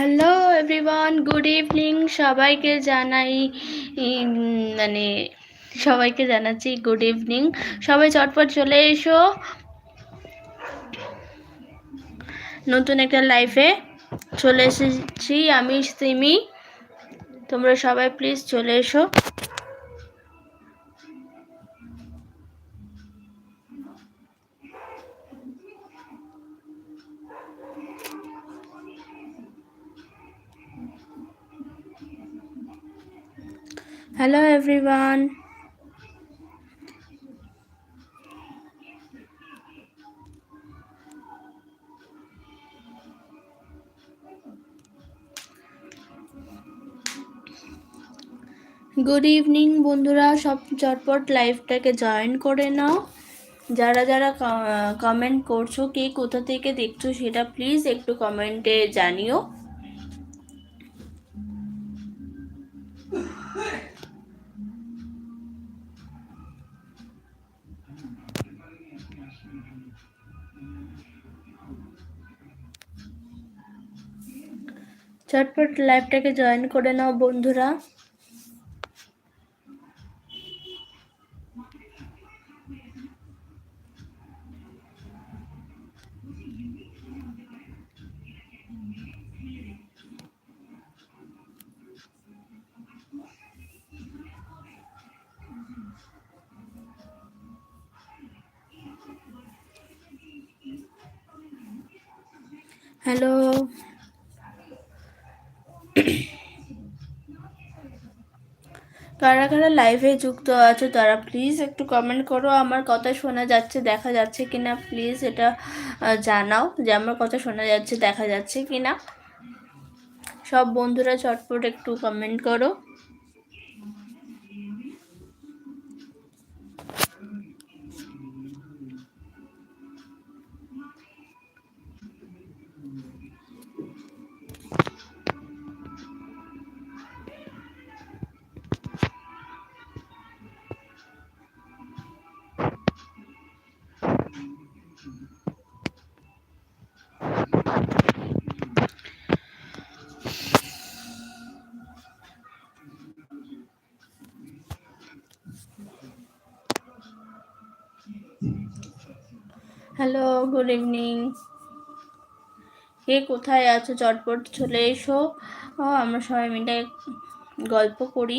Hello everyone good evening সবাইকে জানাই মানে সবাইকে জানাচ্ছি গুড ইভিনিং সবাই চটপট চলে এসো। নতুন একটা লাইফে চলে এসেছি আমি, সিমি। তোমরা সবাই প্লিজ চলে এসো। হ্যালো এভরিওয়ান গুড ইভিনিং বন্ধুরা। সব চটপট লাইভটাকে জয়েন করে নাও। যারা যারা কমেন্ট করছ, কে কোথা থেকে দেখছ, সেটা প্লিজ একটু কমেন্টে জানিও। চটপট লাইভটাকে জয়েন করে নাও বন্ধুরা। হ্যালো কারা কারা লাইভে যুক্ত আছো তারা প্লিজ একটু কমেন্ট করো। আমার কথা শোনা যাচ্ছে, দেখা যাচ্ছে কি না প্লিজ এটা জানাও যে আমার কথা শোনা যাচ্ছে, দেখা যাচ্ছে কি না সব বন্ধুরা চটপট একটু কমেন্ট করো। হ্যালো গুড ইভিনিং কে কোথায় আছো? চটপট চলে এসো। আমরা সবাই মিলে গল্প করি।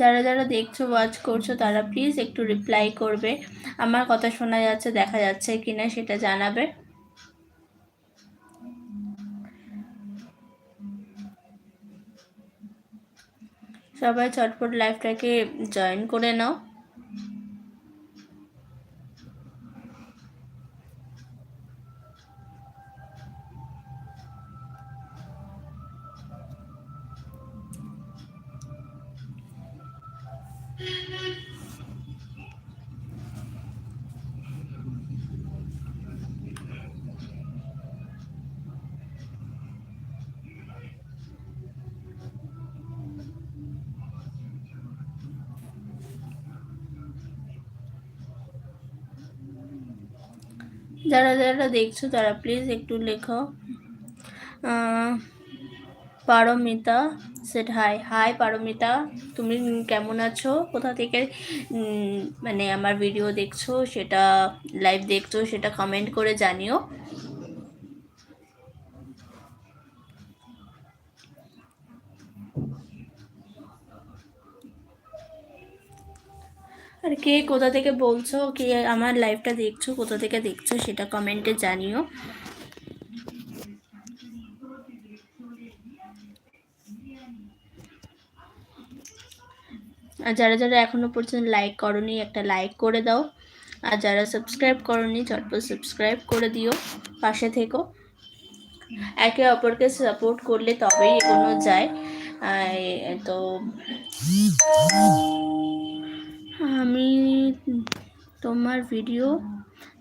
যারা যারা দেখছ ওয়াচ করছ, তারা প্লিজ একটু রিপ্লাই করবে। আমার কথা শোনা যাচ্ছে, দেখা যাচ্ছে কিনা সেটা জানাবে। সবাই চটপট লাইফটাকে জয়েন করে নাও। যারা যারা দেখছ, তারা প্লিজ একটু লেখো। পারমিতা সেট হাই হাই পারমিতা, তুমি কেমন আছো? কোথা থেকে মানে আমার ভিডিও দেখছ, সেটা লাইভ দেখছ, সেটা কমেন্ট করে জানিও। কে কোথা থেকে বলছো, কে আমার লাইভটা দেখছ, কোথা থেকে দেখছ সেটা কমেন্টে জানিও। আর যারা যারা এখনও পর্যন্ত লাইক করনি, একটা লাইক করে দাও। আর যারা সাবস্ক্রাইব করনি, চটপট সাবস্ক্রাইব করে দিও, পাশে থেকো। একে অপরকে সাপোর্ট করলে তবেই এগোনো যায়। তো আমি তোমার ভিডিও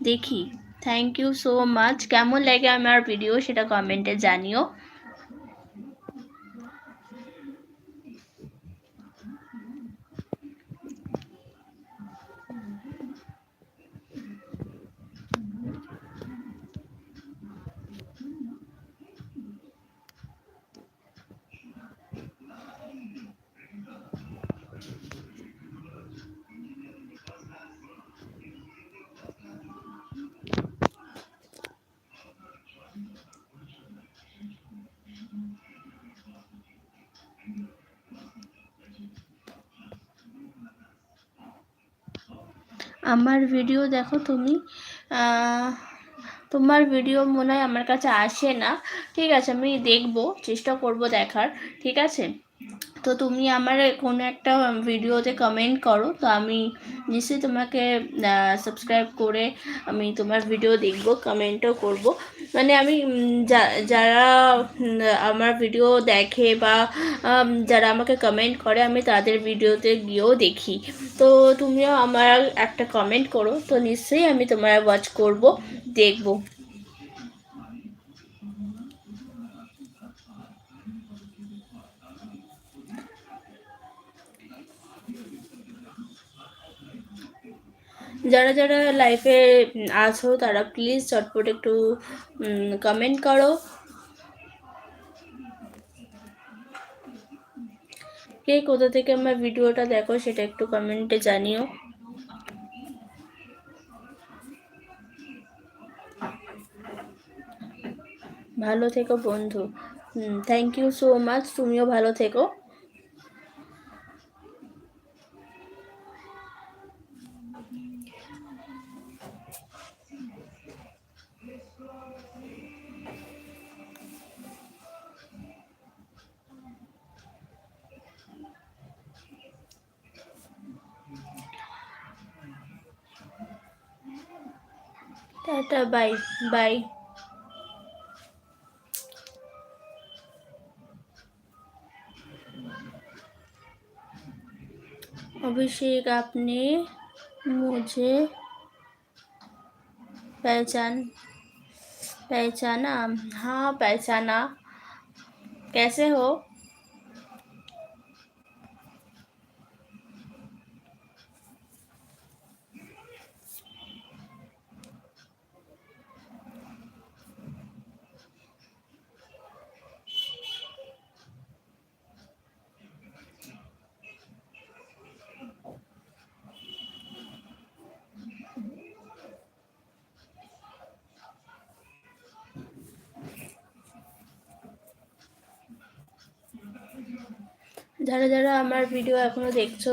দেখি। থ্যাংক ইউ সো মাচ কেমন লাগে আমার ভিডিও সেটা কমেন্টে জানিও। আমার ভিডিও দেখো তুমি। তোমার ভিডিও মনে হয় আমার কাছে আসে না। ঠিক আছে, আমি দেখব, চেষ্টা করব দেখার। ঠিক আছে? তো তুমি আমার কোনো একটা ভিডিওতে কমেন্ট করো, তো আমি নিশ্চয়ই তোমাকে সাবস্ক্রাইব করে আমি তোমার ভিডিও দেখব কমেন্টও করব। মানে আমি যারা আমার ভিডিও দেখে বা যারা আমাকে কমেন্ট করে, আমি তাদের ভিডিওতে গিয়েও দেখি। তো তুমিও আমার একটা কমেন্ট করো, তো নিশ্চয়ই আমি তোমার ওয়াচ করব, দেখব। যারা যারা লাইফে আছো, তারা প্লিজ চটপট একটু কমেন্ট করো। কে কোথা থেকে আমার ভিডিওটা দেখো, সেটা একটু কমেন্টে জানিও। ভালো থেকো বন্ধু। থ্যাংক ইউ সো মাচ তুমিও ভালো থেকো। टाटा बाय बाय अभिषेक आपने मुझे पहचान पहचाना? हाँ पहचाना। कैसे हो? যারা যারা আমার ভিডিও এখনও দেখছ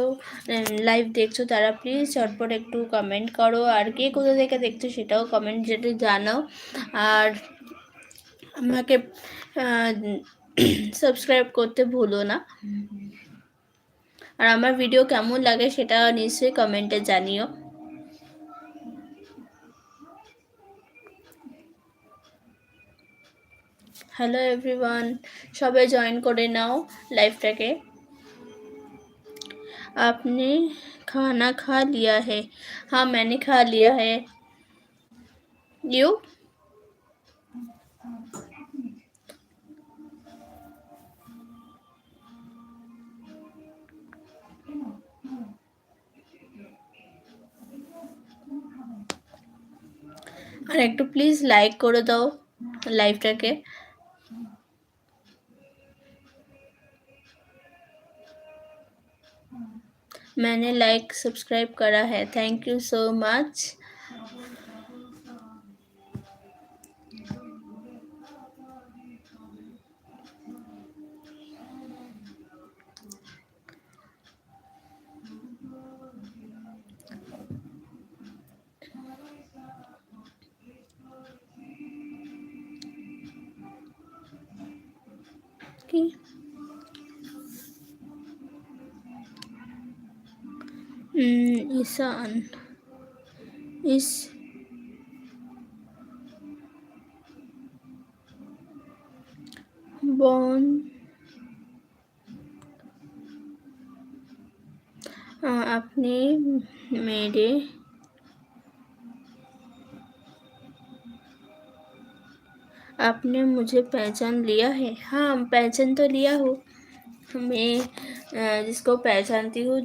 লাইভ দেখছ, তারা প্লিজ চটপট একটু কমেন্ট করো। আর কে কোথা থেকে দেখছ সেটাও কমেন্ট যেটা জানাও। আর আমাকে সাবস্ক্রাইব করতে ভুলো না। আর আমার ভিডিও কেমন লাগে সেটা নিশ্চয়ই কমেন্টে জানিও। হ্যালো এভরিওয়ান সবাই জয়েন করে নাও লাইভটাকে आपने खाना खा लिया है हाँ मैंने खा लिया है यू আর একটু প্লিজ লাইক করে দাও লাইভটাকে मैंने लाइक सब्सक्राइब करा है. Thank you so much Ishaan इस बॉन अपने मेरे आपने मुझे पहचान लिया है। हाँ पहचान तो लिया हो। मैं जिसको पहचानती हूँ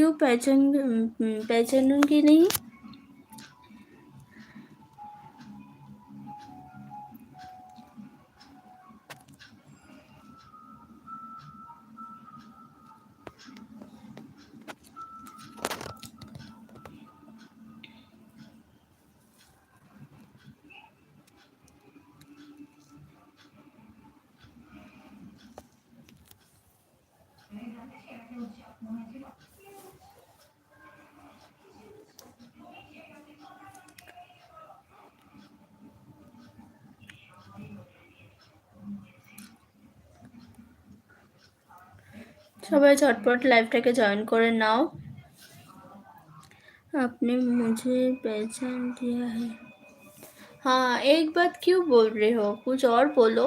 क्यों पहचान पहचानूंगी नहीं সবাই ঝটপট লাইভটাকে জয়েন করে নাও आपने मुझे पहचान दिया है हाँ एक बात क्यों बोल रहे हो कुछ और बोलो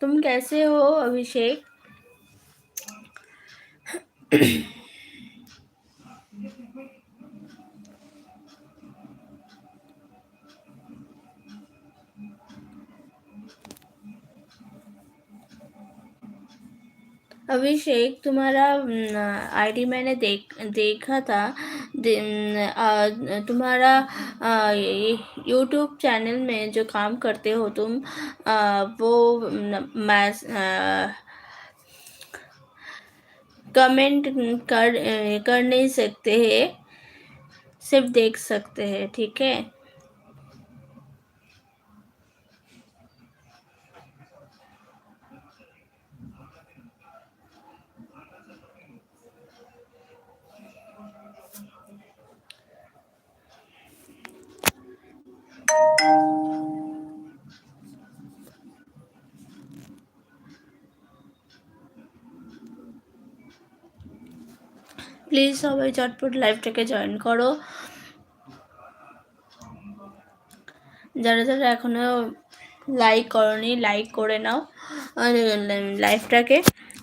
तुम कैसे हो अभिषेक अभिषेक तुम्हारा आईडी मैंने देख देखा था। दे, आ, तुम्हारा यूट्यूब चैनल में जो काम करते हो तुम आ, वो मैं कमेंट कर कर नहीं सकते हैं सिर्फ़ देख सकते हैं ठीक है? প্লিজ সবাই চটপট লাইভটাকে জয়েন করো। যারা যারা এখনও লাইক করনি লাইক করে নাও। লাইভটাকে।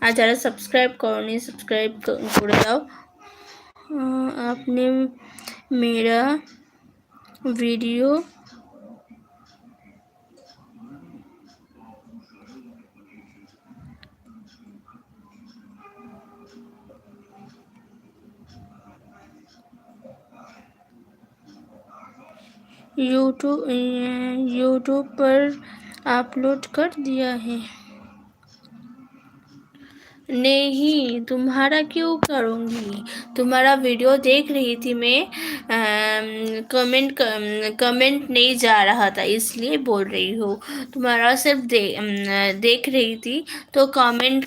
আর যারা সাবস্ক্রাইব করনি সাবস্ক্রাইব করে দাও। আপনি মেরা ভিডিও यूट्यूब यूट्यूब पर अपलोड कर दिया है। नहीं तुम्हारा क्यों करूँगी? तुम्हारा वीडियो देख रही थी मैं कमेंट कमेंट नहीं जा रहा था इसलिए बोल रही हूँ। तुम्हारा सिर्फ़ दे, देख रही थी तो कमेंट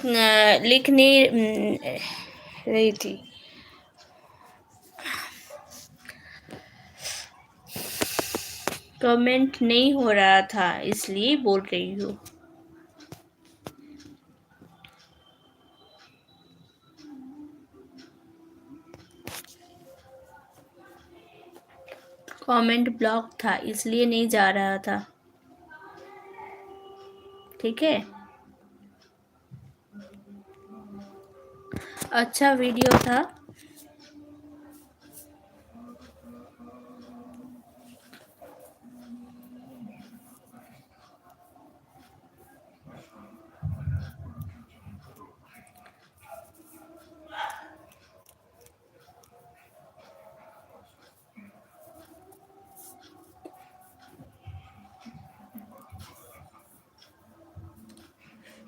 लिख नहीं रही थी। कमेंट नहीं हो रहा था, इसलिए बोल रही हूँ। कमेंट ब्लॉक था, इसलिए नहीं जा रहा था। ठीक है? अच्छा वीडियो था।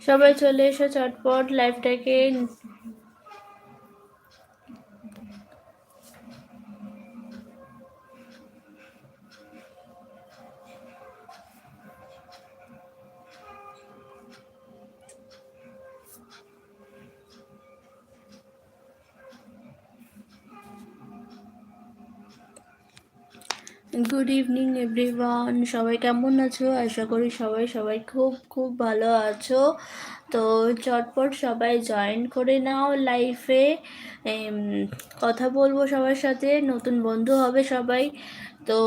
সবাই চলে এসো চটপট লাইভটাকে গুড ইভিনিং এভরিওয়ান সবাই কেমন আছো? আশা করি সবাই সবাই খুব খুব ভালো আছো। তো চটপট সবাই জয়েন করে নাও লাইফে কথা বলব সবার সাথে। নতুন বন্ধু হবে সবাই। তো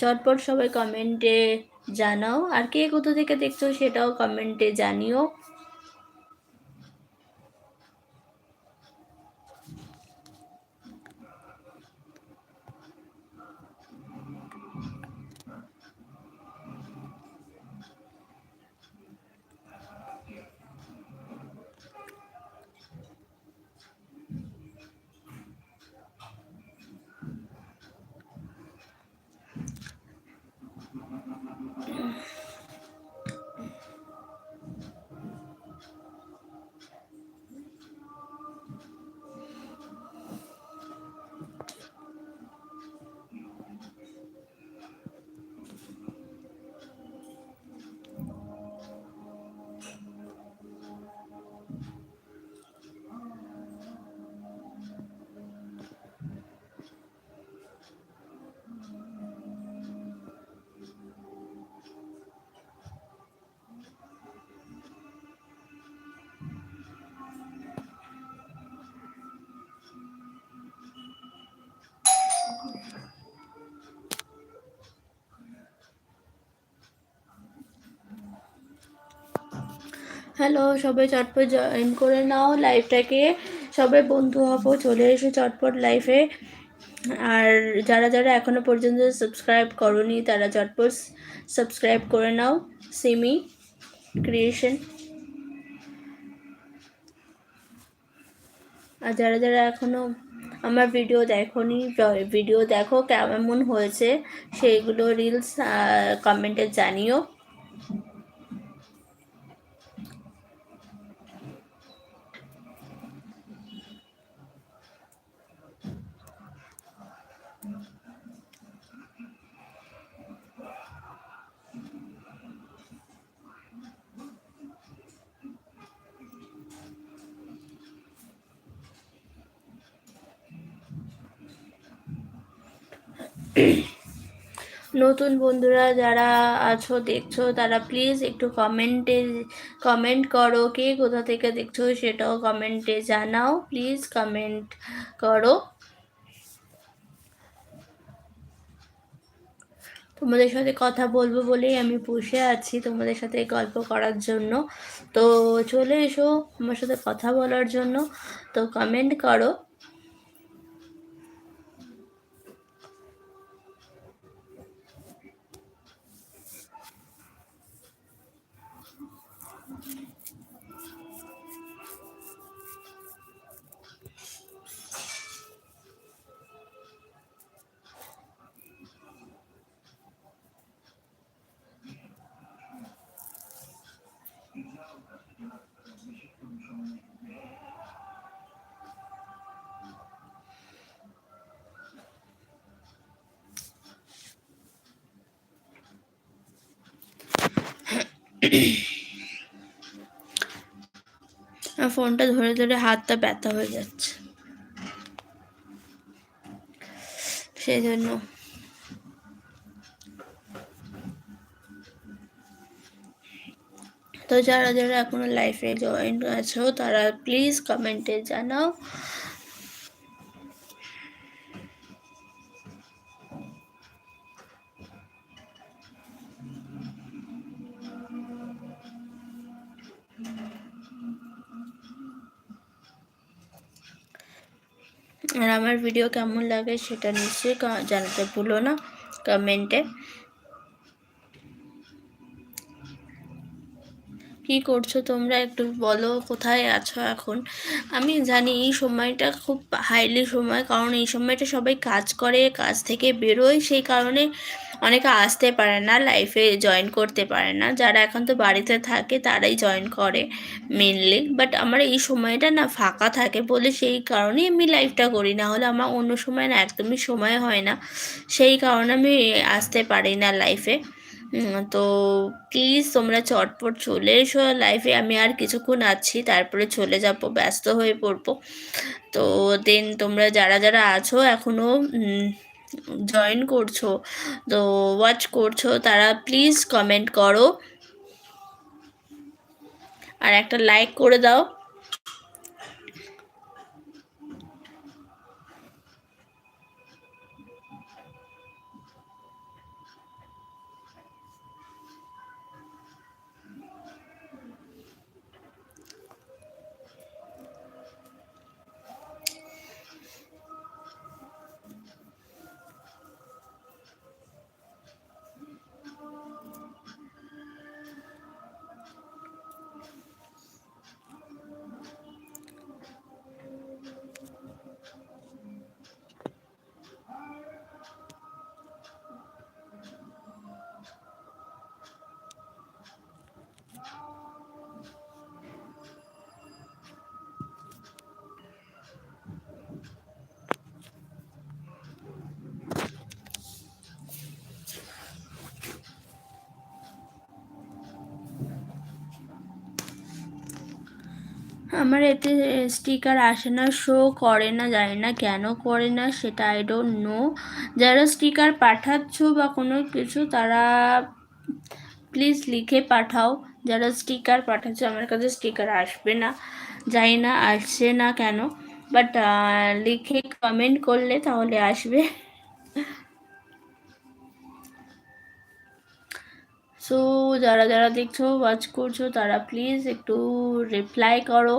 চটপট সবাই কমেন্টে জানাও। আর কে কোথা থেকে দেখছ সেটাও কমেন্টে জানিও। হ্যালো, সবাই চটপট জয়েন করে নাও লাইভটাকে সবাই বন্ধু হব, চলে এসো চটপট লাইফে আর যারা যারা এখনও পর্যন্ত সাবস্ক্রাইব করনি, তারা চটপট সাবস্ক্রাইব করে নাও। সিমি ক্রিয়েশন আর যারা যারা এখনও আমার ভিডিও দেখোনি ভিডিও দেখো কেমন হয়েছে, সেইগুলো রিলস কমেন্টে জানিও। নতুন বন্ধুরা যারা আছো, দেখছ, তারা প্লিজ একটু কমেন্টে কমেন্ট করো কে কোথা থেকে দেখছ সেটাও কমেন্টে জানাও। প্লিজ কমেন্ট করো। তোমাদের সাথে কথা বলব বলেই আমি বসে আছি তোমাদের সাথে গল্প করার জন্য। তো চলে এসো আমার সাথে কথা বলার জন্য। তো কমেন্ট করো। ফোনটা ধরে ধরে হাতটা ব্যথা হয়ে যাচ্ছে। সেই জন্য তো যারা যারা এখনও লাইফে জয়েন আছো, তারা প্লিজ কমেন্টে জানাও। আর আমার ভিডিও কেমন লাগে সেটা নিশ্চয়ই জানাতে ভুলো না কমেন্টে কি করছ তোমরা? একটু বলো, কোথায় আছো এখন? আমি জানি এই সময়টা খুব হাইলি সময়, কারণ এই সময়টা সবাই কাজ করে, কাজ থেকে বেরোয়, সেই কারণে অনেকে আসতে পারে না লাইফে জয়েন করতে পারে না। যারা এখন তো বাড়িতে থাকে, তারাই জয়েন করে মেনলি বাট আমার এই সময়টা না ফাঁকা থাকে বলে সেই কারণেই আমি লাইফটা করি, না হলে আমার অন্য সময় না একদমই সময় হয় না। সেই কারণে আমি আসতে পারি না লাইফে তো প্লিজ তোমরা চটপট চলে এসো লাইফে আমি আর কিছুক্ষণ আছি, তারপরে চলে যাব, ব্যস্ত হয়ে পড়ব। তো দেন তোমরা যারা যারা আছো এখনও জয়েন করছ, তো ওয়াচ করছ, তারা প্লিজ কমেন্ট করো। আর একটা লাইক করে দাও। আমার এতে স্টিকার আসে না শো করে না, জানি না কেন করে না, সেটা আই ডোন্ট নো যারা স্টিকার পাঠাচ্ছ বা কোনো কিছু, তারা প্লিজ লিখে পাঠাও। যারা স্টিকার পাঠাচ্ছ, আমার কাছে স্টিকার আসবে না, জানি না আসছে না কেন বাট লিখে কমেন্ট করলে তাহলে আসবে। সো যারা যারা দেখছ ওয়াচ করছ তারা প্লিজ একটু রিপ্লাই করো।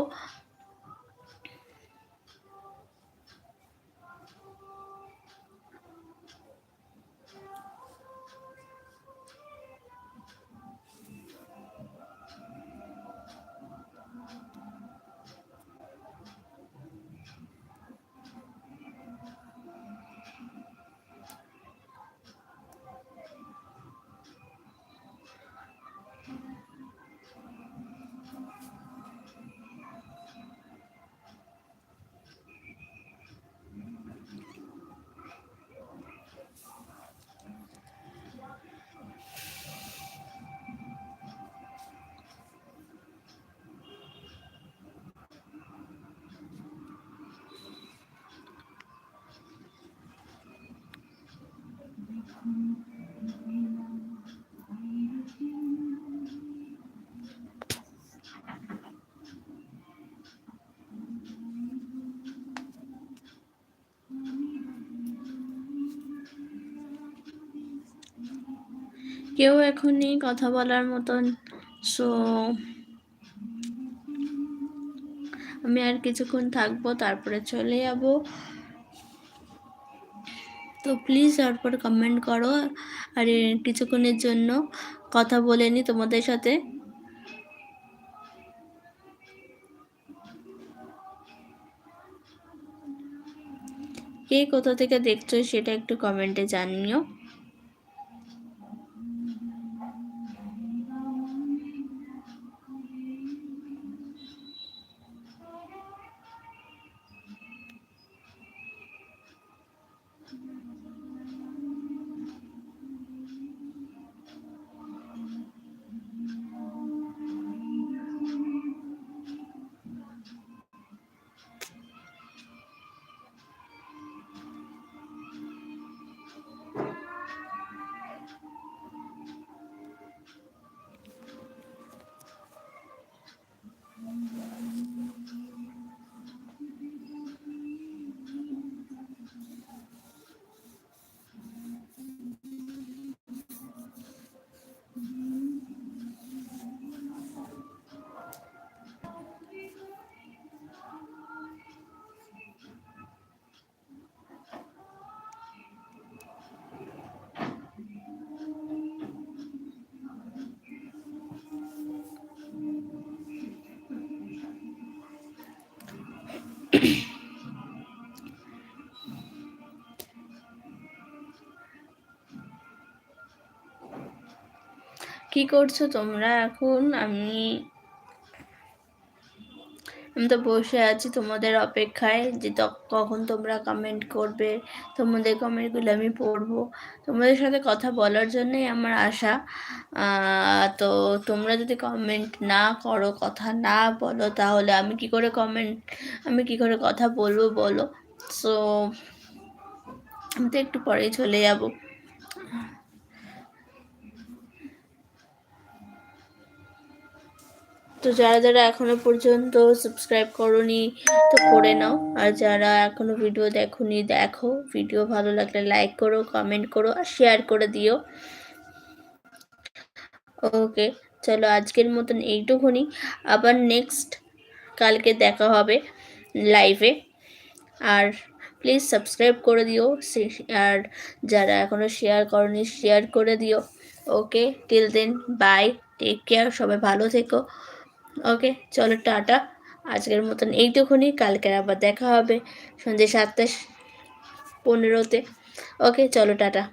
কেউ এখনই কথা বলার মতন সো আমি আর কিছুক্ষণ থাকব তারপরে চলে যাব। তো প্লিজ তারপর কমেন্ট করো। আর কিছুক্ষণের জন্য কথা বলে নি তোমাদের সাথে। কে কোথা থেকে দেখছ সেটা একটু কমেন্টে জানিও। কি করছ তোমরা এখন? আমি তো বসে আছি তোমাদের অপেক্ষায় যে কখন তোমরা কমেন্ট করবে। তোমাদের কমেন্টগুলো আমি পড়ব। তোমাদের সাথে কথা বলার জন্যই আমার আশা। তো তোমরা যদি কমেন্ট না করো, কথা না বলো, তাহলে আমি কি করে কমেন্ট আমি কি করে কথা বলব বলো? সো আমি তো একটু পরেই চলে যাব। তো যারা যারা এখনও পর্যন্ত সাবস্ক্রাইব করনি, তো করে নাও। আর যারা এখনও ভিডিও দেখোনি, দেখো। ভিডিও ভালো লাগলে লাইক করো কমেন্ট করো আর শেয়ার করে দিও। ওকে চলো আজকের মতন এইটুকুনি। আবার নেক্সট কালকে দেখা হবে লাইভে আর প্লিজ সাবস্ক্রাইব করে দিও। আর যারা এখনও শেয়ার করনি শেয়ার করে দিও। Okay till then bye take care সবাই ভালো থেকো। ওকে, চলো টাটা। আজকের মতন এইটুকুনি, কালকের আবার দেখা হবে সন্ধ্যে সাতটা পনেরোতে। ওকে, চলো টাটা।